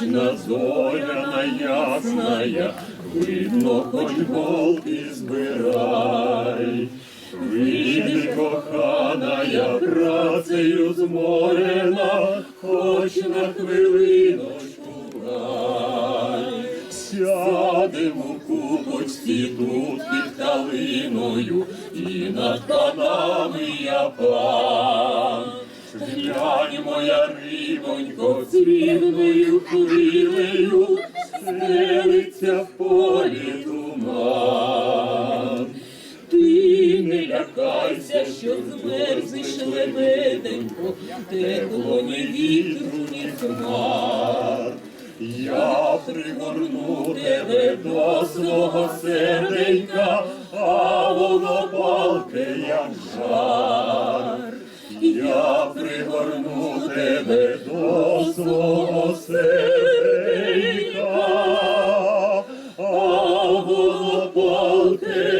Вічна зоряна ясная, видно, хоч голки збирай. Вийди, коханая, працею зморена, хоч на хвилиночку гай. Сядемо в купочці тут під калиною, і над панами я пан. Глянь, моя рибонько, цвірною хвилею, стелиться в полі туман. Ти не лякайся, що змерзнеш лебеденько, тепло ні вітру, ні хмар. Я пригорну тебе до свого серденька, а воно палке, як жар. Тебе до свого серденька, а воно палке,